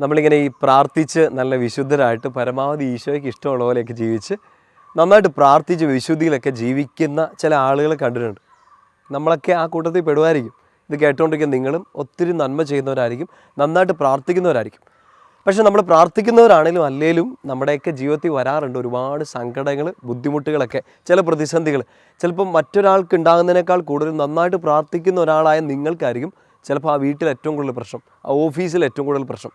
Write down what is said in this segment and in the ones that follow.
നമ്മളിങ്ങനെ ഈ പ്രാർത്ഥിച്ച് നല്ല വിശുദ്ധരായിട്ട് പരമാവധി ഈശോയ്ക്ക് ഇഷ്ടമുള്ള പോലെയൊക്കെ ജീവിച്ച് നന്നായിട്ട് പ്രാർത്ഥിച്ച് വിശുദ്ധിയിലൊക്കെ ജീവിക്കുന്ന ചില ആളുകൾ കണ്ടിട്ടുണ്ട്. നമ്മളൊക്കെ ആ കൂട്ടത്തിൽ പെടുമായിരിക്കും. ഇത് കേട്ടുകൊണ്ടിരിക്കുന്ന നിങ്ങളും ഒത്തിരി നന്മ ചെയ്യുന്നവരായിരിക്കും. നന്നായിട്ട് പ്രാർത്ഥിക്കുന്നവരായിരിക്കും. പക്ഷെ നമ്മൾ പ്രാർത്ഥിക്കുന്നവരാണെങ്കിലും അല്ലേലും നമ്മുടെയൊക്കെ ജീവിതത്തിൽ വരാറുണ്ട് ഒരുപാട് സങ്കടങ്ങൾ ബുദ്ധിമുട്ടുകളൊക്കെ ചില പ്രതിസന്ധികൾ. ചിലപ്പോൾ മറ്റൊരാൾക്ക് ഉണ്ടാകുന്നതിനേക്കാൾ കൂടുതൽ നന്നായിട്ട് പ്രാർത്ഥിക്കുന്ന ഒരാളായ നിങ്ങൾക്കായിരിക്കും ചിലപ്പോൾ ആ വീട്ടിൽ ഏറ്റവും കൂടുതൽ പ്രശ്നം ആ ഓഫീസിൽ ഏറ്റവും കൂടുതൽ പ്രശ്നം.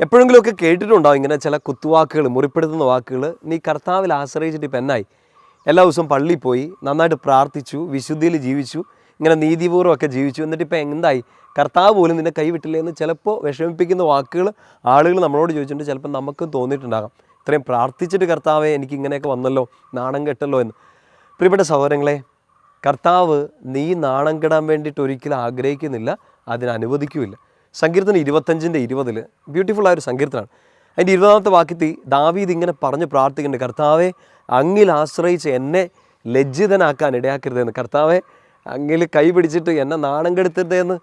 എപ്പോഴെങ്കിലുമൊക്കെ കേട്ടിട്ടുണ്ടാവും ഇങ്ങനെ ചില കുത്തുവാക്കുകൾ മുറിപ്പെടുത്തുന്ന വാക്കുകൾ. നീ കർത്താവിൽ ആശ്രയിച്ചിട്ട് ഇപ്പം എന്നായി? എല്ലാ ദിവസവും പള്ളിയിൽ പോയി നന്നായിട്ട് പ്രാർത്ഥിച്ചു വിശുദ്ധിയിൽ ജീവിച്ചു ഇങ്ങനെ നീതിപൂർവമൊക്കെ ജീവിച്ചു. എന്നിട്ട് ഇപ്പം എന്തായി? കർത്താവ് പോലും നിന്നെ കൈവിട്ടില്ലേ എന്ന് ചിലപ്പോൾ വിഷമിപ്പിക്കുന്ന വാക്കുകൾ ആളുകൾ നമ്മളോട് ചോദിച്ചിട്ടുണ്ട്. ചിലപ്പോൾ നമുക്കും തോന്നിയിട്ടുണ്ടാകാം. ഇത്രയും പ്രാർത്ഥിച്ചിട്ട് കർത്താവെ എനിക്ക് ഇങ്ങനെയൊക്കെ വന്നല്ലോ നാണം കെട്ടല്ലോ എന്ന്. പ്രിയപ്പെട്ട സഹോദരങ്ങളെ കർത്താവ് നീ നാണം കെടാൻ വേണ്ടിയിട്ട് ഒരിക്കലും ആഗ്രഹിക്കുന്നില്ല അതിന് അനുവദിക്കുമില്ല. സങ്കീർത്തനം ഇരുപത്തഞ്ചിന്റെ ഇരുപതിൽ ബ്യൂട്ടിഫുൾ ആയ ഒരു അതിന്റെ ഇരുപതാമത്തെ വാക്യത്തിൽ ദാവീദ് ഇങ്ങനെ പറഞ്ഞ് പ്രാർത്ഥിക്കുന്നുണ്ട് കർത്താവെ അങ്ങിൽ ആശ്രയിച്ച് എന്നെ ലജ്ജിതനാക്കാൻ ഇടയാക്കരുതെന്ന് കർത്താവെ അങ്ങിൽ കൈ പിടിച്ചിട്ട് എന്നെ നാണം കെടുത്തരുതെന്ന്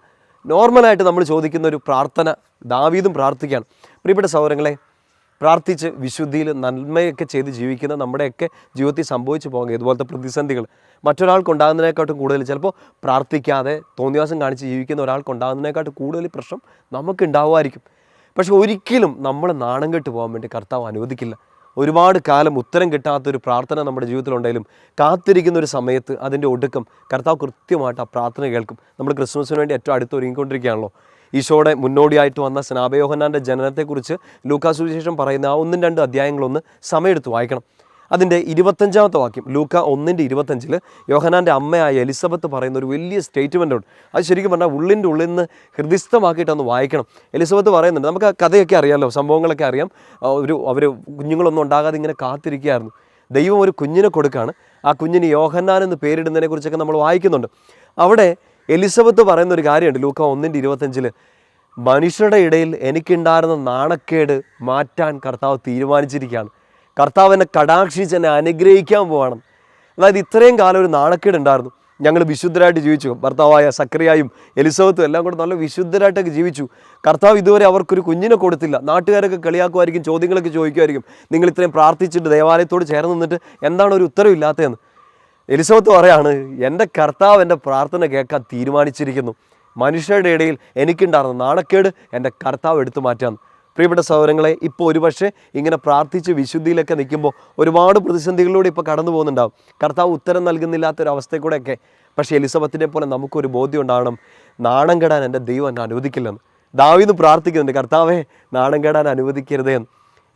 നോർമലായിട്ട് നമ്മൾ ചോദിക്കുന്ന ഒരു പ്രാർത്ഥന ദാവീദും പ്രാർത്ഥിക്കുകയാണ്. പ്രിയപ്പെട്ട സൗരങ്ങളെ പ്രാർത്ഥിച്ച് വിശുദ്ധിയിൽ നന്മയൊക്കെ ചെയ്ത് ജീവിക്കുന്ന നമ്മുടെയൊക്കെ ജീവിതത്തിൽ സംഭവിച്ചു പോകുക ഇതുപോലത്തെ പ്രതിസന്ധികൾ മറ്റൊരാൾക്കുണ്ടാകുന്നതിനെക്കാട്ടും കൂടുതൽ ചിലപ്പോൾ പ്രാർത്ഥിക്കാതെ തോന്നിവാസം കാണിച്ച് ജീവിക്കുന്ന ഒരാൾക്കുണ്ടാകുന്നതിനെക്കാട്ടും കൂടുതൽ പ്രശ്നം നമുക്ക് ഉണ്ടാവുമായിരിക്കും പക്ഷെ ഒരിക്കലും നമ്മൾ നാണം കെട്ട് പോകാൻ വേണ്ടി കർത്താവ് അനുവദിക്കില്ല. ഒരുപാട് കാലം ഉത്തരം കിട്ടാത്തൊരു പ്രാർത്ഥന നമ്മുടെ ജീവിതത്തിലുണ്ടെങ്കിലും കാത്തിരിക്കുന്ന ഒരു സമയത്ത് അതിന്റെ ഒടുക്കം കർത്താവ് കൃത്യമായിട്ട് ആ പ്രാർത്ഥന കേൾക്കും. നമ്മൾ ക്രിസ്മസിന് വേണ്ടി ഏറ്റവും അടുത്ത് ഒരുങ്ങിക്കൊണ്ടിരിക്കുകയാണല്ലോ. ഈശോയുടെ മുന്നോടിയായിട്ട് വന്ന സ്നാപയോഹനാന്റെ ജനനത്തെക്കുറിച്ച് ലൂക്കാ സുവിശേഷം പറയുന്ന ആ ഒന്നും രണ്ട് അധ്യായങ്ങളൊന്ന് സമയമെടുത്ത് വായിക്കണം. അതിന്റെ ഇരുപത്തഞ്ചാമത്തെ വാക്യം ലൂക്ക ഒന്നിന്റെ ഇരുപത്തഞ്ചിൽ യോഹനാന്റെ അമ്മയായ എലിസബത്ത് പറയുന്ന ഒരു വലിയ സ്റ്റേറ്റ്മെന്റ് ഉണ്ട്. അത് ശരിക്കും പറഞ്ഞാൽ ഉള്ളിന്റെ ഉള്ളിൽ നിന്ന് ഹൃദയസ്ഥമാക്കിയിട്ടൊന്ന് വായിക്കണം. എലിസബത്ത് പറയുന്നുണ്ട് നമുക്ക് ആ കഥയൊക്കെ അറിയാമല്ലോ സംഭവങ്ങളൊക്കെ അറിയാം. ഒരു അവർ കുഞ്ഞുങ്ങളൊന്നും ഉണ്ടാകാതെ ഇങ്ങനെ കാത്തിരിക്കുകയായിരുന്നു. ദൈവം ഒരു കുഞ്ഞിനെ കൊടുക്കുകയാണ് ആ കുഞ്ഞിന് യോഹന്നാൻ എന്ന് പേരിടുന്നതിനെ കുറിച്ചൊക്കെ നമ്മൾ വായിക്കുന്നുണ്ട്. അവിടെ എലിസബത്ത് പറയുന്ന ഒരു കാര്യമുണ്ട്. ലൂക്ക ഒന്നിന്റെ ഇരുപത്തഞ്ചിൽ മനുഷ്യരുടെ ഇടയിൽ എനിക്കുണ്ടായിരുന്ന നാണക്കേട് മാറ്റാൻ കർത്താവ് തീരുമാനിച്ചിരിക്കുകയാണ്. കർത്താവ് എന്നെ കടാക്ഷിച്ച് എന്നെ അനുഗ്രഹിക്കാൻ പോവാണ്. അതായത് ഇത്രയും കാലം ഒരു നാണക്കേട് ഉണ്ടായിരുന്നു. ഞങ്ങൾ വിശുദ്ധരായിട്ട് ജീവിച്ചു. ഭർത്താവായ സക്രിയായും എലിസബത്തും എല്ലാം കൂടെ നല്ല വിശുദ്ധരായിട്ടൊക്കെ ജീവിച്ചു. കർത്താവ് ഇതുവരെ അവർക്കൊരു കുഞ്ഞിനെ കൊടുത്തില്ല. നാട്ടുകാരൊക്കെ കളിയാക്കുമായിരിക്കും ചോദ്യങ്ങളൊക്കെ ചോദിക്കുമായിരിക്കും. നിങ്ങൾ ഇത്രയും പ്രാർത്ഥിച്ചിട്ട് ദേവാലയത്തോട് ചേർന്ന് നിന്നിട്ട് എന്താണ് ഒരു ഉത്തരവില്ലാത്തതെന്ന്? എലിസബത്ത് പറയാണ് എന്റെ കർത്താവ് എന്റെ പ്രാർത്ഥന കേൾക്കാൻ തീരുമാനിച്ചിരിക്കുന്നു. മനുഷ്യരുടെ ഇടയിൽ എനിക്കുണ്ടായിരുന്ന നാണക്കേട് എന്റെ കർത്താവ് എടുത്തു മാറ്റാന്ന് പ്രിയപ്പെട്ട സഹോദരങ്ങളെ ഇപ്പോൾ ഒരുപക്ഷെ ഇങ്ങനെ പ്രാർത്ഥിച്ച് വിശുദ്ധിയിലൊക്കെ നിൽക്കുമ്പോൾ ഒരുപാട് പ്രതിസന്ധികളിലൂടെ ഇപ്പോൾ കടന്നു പോകുന്നുണ്ടാവും. കർത്താവ് ഉത്തരം നൽകുന്നില്ലാത്തൊരവസ്ഥയിൽ കൂടെയൊക്കെ പക്ഷേ എലിസബത്തിനെ പോലെ നമുക്കൊരു ബോധ്യം ഉണ്ടാവണം. നാണം കെടാൻ എന്റെ ദൈവം എന്നെ അനുവദിക്കില്ലെന്ന്. ദാവീന്ന് പ്രാർത്ഥിക്കുന്നുണ്ട് കർത്താവെ നാണം കെടാൻ അനുവദിക്കരുതേ എന്ന്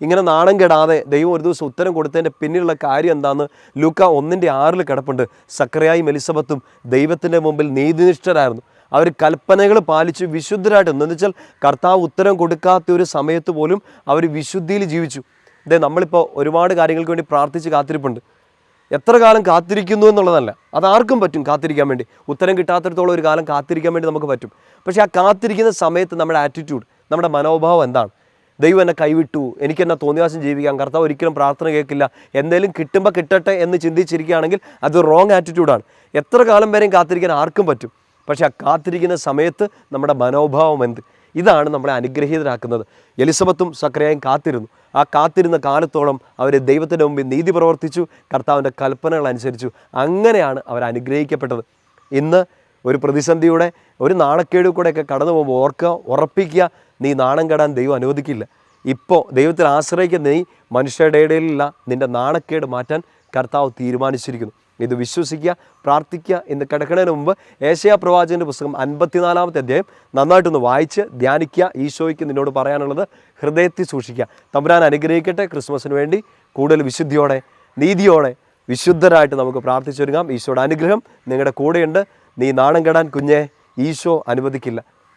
ഇങ്ങനെ നാണം കെടാതെ ദൈവം ഒരു ദിവസം ഉത്തരം കൊടുത്തതിന്റെ പിന്നിലുള്ള കാര്യം എന്താണെന്ന് ലൂക്ക ഒന്നിന്റെ ആറിൽ കിടപ്പുണ്ട്. സക്രയായും എലിസബത്തും ദൈവത്തിന്റെ മുമ്പിൽ നീതിനിഷ്ഠരായിരുന്നു. അവർ കൽപ്പനകൾ പാലിച്ച് വിശുദ്ധരായിട്ട് എന്ന് വെച്ചാൽ കർത്താവ് ഉത്തരം കൊടുക്കാത്ത ഒരു സമയത്ത് പോലും അവർ വിശുദ്ധിയിൽ ജീവിച്ചു. ഇതേ നമ്മളിപ്പോൾ ഒരുപാട് കാര്യങ്ങൾക്ക് വേണ്ടി പ്രാർത്ഥിച്ച് കാത്തിരിപ്പുണ്ട്. എത്ര കാലം കാത്തിരിക്കുന്നു എന്നുള്ളതല്ല. അത് ആർക്കും പറ്റും കാത്തിരിക്കാൻ വേണ്ടി. ഉത്തരം കിട്ടാത്തിടത്തോളം ഒരു കാലം കാത്തിരിക്കാൻ വേണ്ടി നമുക്ക് പറ്റും. പക്ഷേ ആ കാത്തിരിക്കുന്ന സമയത്ത് നമ്മുടെ ആറ്റിറ്റ്യൂഡ് നമ്മുടെ മനോഭാവം എന്താണ്? ദൈവം എന്നെ കൈവിട്ടു. എനിക്ക് എന്നെ തോന്നിയാസം ജീവിക്കാം കർത്താവ് ഒരിക്കലും പ്രാർത്ഥന കേൾക്കില്ല. എന്തെങ്കിലും കിട്ടുമ്പോൾ കിട്ടട്ടെ എന്ന് ചിന്തിച്ചിരിക്കുകയാണെങ്കിൽ അത് റോങ് ആറ്റിറ്റ്യൂഡാണ് എത്ര കാലം വരെയും കാത്തിരിക്കാൻ ആർക്കും പറ്റും. പക്ഷേ ആ കാത്തിരിക്കുന്ന സമയത്ത് നമ്മുടെ മനോഭാവം എന്ത്? ഇതാണ് നമ്മളെ അനുഗ്രഹീതരാക്കുന്നത്. എലിസബത്തും സക്രയായും കാത്തിരുന്നു. ആ കാത്തിരുന്ന കാലത്തോളം അവർ ദൈവത്തിന്റെ മുമ്പിൽ നീതി പ്രവർത്തിച്ചു കർത്താവിന്റെ കൽപ്പനകൾ അനുസരിച്ചു. അങ്ങനെയാണ് അവർ അനുഗ്രഹിക്കപ്പെട്ടത്. ഇന്ന് ഒരു പ്രതിസന്ധിയുടെ ഒരു നാണക്കേട് കൂടെയൊക്കെ കടന്നു പോകുമ്പോൾ ഓർക്കുക ഉറപ്പിക്കുക നീ നാണം കെടാൻ ദൈവം അനുവദിക്കില്ല. ഇപ്പോൾ ദൈവത്തിൽ ആശ്രയിക്കുന്ന നീ മനുഷ്യരുടെ ഇടയിലുള്ള നിന്റെ നാണക്കേട് മാറ്റാൻ കർത്താവ് തീരുമാനിച്ചിരിക്കുന്നു. ഇത് വിശ്വസിക്കുക പ്രാർത്ഥിക്കുക എന്ന് കിടക്കുന്നതിന് മുമ്പ് ഏഷ്യാ പ്രവാചകന്റെ പുസ്തകം അൻപത്തിനാലാമത്തെ അധ്യായം നന്നായിട്ടൊന്ന് വായിച്ച് ധ്യാനിക്കുക. ഈശോയ്ക്ക് നിന്നോട് പറയാനുള്ളത് ഹൃദയത്തിൽ സൂക്ഷിക്കുക. തമ്പുരാൻ അനുഗ്രഹിക്കട്ടെ. ക്രിസ്മസിന് വേണ്ടി കൂടുതൽ വിശുദ്ധിയോടെ നീതിയോടെ വിശുദ്ധരായിട്ട് നമുക്ക് പ്രാർത്ഥിച്ചൊരുങ്ങാം. ഈശോയുടെ അനുഗ്രഹം നിങ്ങളുടെ കൂടെയുണ്ട്. നീ നാണം കെടാൻ കുഞ്ഞെ ഈശോ അനുവദിക്കില്ല.